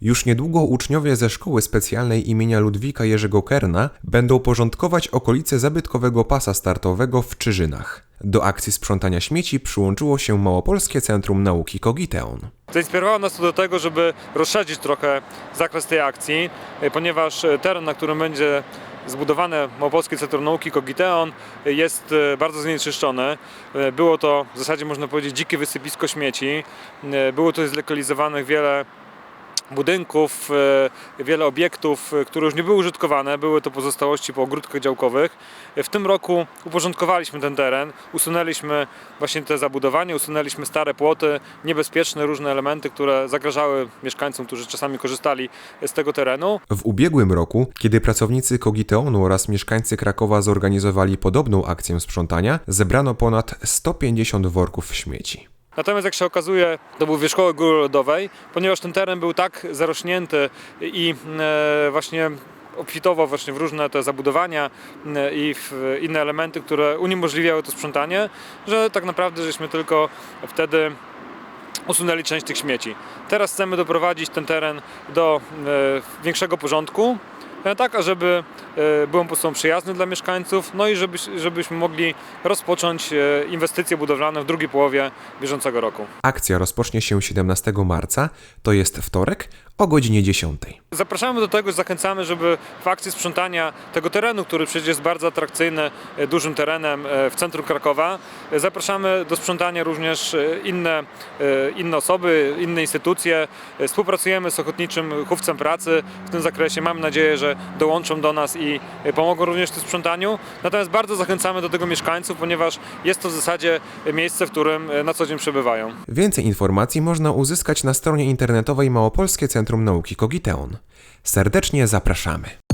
Już niedługo uczniowie ze szkoły specjalnej imienia Ludwika Jerzego Kerna będą porządkować okolice zabytkowego pasa startowego w Czyżynach. Do akcji sprzątania śmieci przyłączyło się Małopolskie Centrum Nauki Kogiteon. Zainspirowało nas to do tego, żeby rozszerzyć trochę zakres tej akcji, e, ponieważ e, teren, na którym będzie zbudowane Małopolskie Centrum Nauki Kogiteon e, jest bardzo zanieczyszczony. E, Było to w zasadzie można powiedzieć dzikie wysypisko śmieci. Było tu zlokalizowanych wiele budynków, e, wiele obiektów, e, które już nie były użytkowane, były to pozostałości po ogródkach działkowych. E, W tym roku uporządkowaliśmy ten teren, usunęliśmy właśnie te zabudowania, usunęliśmy stare płoty, niebezpieczne różne elementy, które zagrażały mieszkańcom, którzy czasami korzystali z tego terenu. W ubiegłym roku, kiedy pracownicy Kogiteonu oraz mieszkańcy Krakowa zorganizowali podobną akcję sprzątania, zebrano ponad 150 worków śmieci. Natomiast jak się okazuje, to był wierzchołek góry lodowej, ponieważ ten teren był tak zarośnięty i e, właśnie obfitował właśnie w różne te zabudowania e, i w inne elementy, które uniemożliwiały to sprzątanie, że tak naprawdę żeśmy tylko wtedy usunęli część tych śmieci. Teraz chcemy doprowadzić ten teren do e, większego porządku, tak ażeby e, był on po przyjazny dla mieszkańców, no i żeby, żebyśmy mogli rozpocząć e, inwestycje budowlane w drugiej połowie bieżącego roku. Akcja rozpocznie się 17 marca, to jest wtorek, o godzinie 10. Zapraszamy do tego, zachęcamy, żeby w akcji sprzątania tego terenu, który przecież jest bardzo atrakcyjny, e, dużym terenem e, w centrum Krakowa, e, zapraszamy do sprzątania również inne, inne osoby, inne instytucje. Współpracujemy z Ochotniczym Chówcem Pracy w tym zakresie. Mamy nadzieję, że dołączą do nas i pomogą również w tym sprzątaniu. Natomiast bardzo zachęcamy do tego mieszkańców, ponieważ jest to w zasadzie miejsce, w którym na co dzień przebywają. Więcej informacji można uzyskać na stronie internetowej Małopolskie Centrum Nauki Kogiteon. Serdecznie zapraszamy.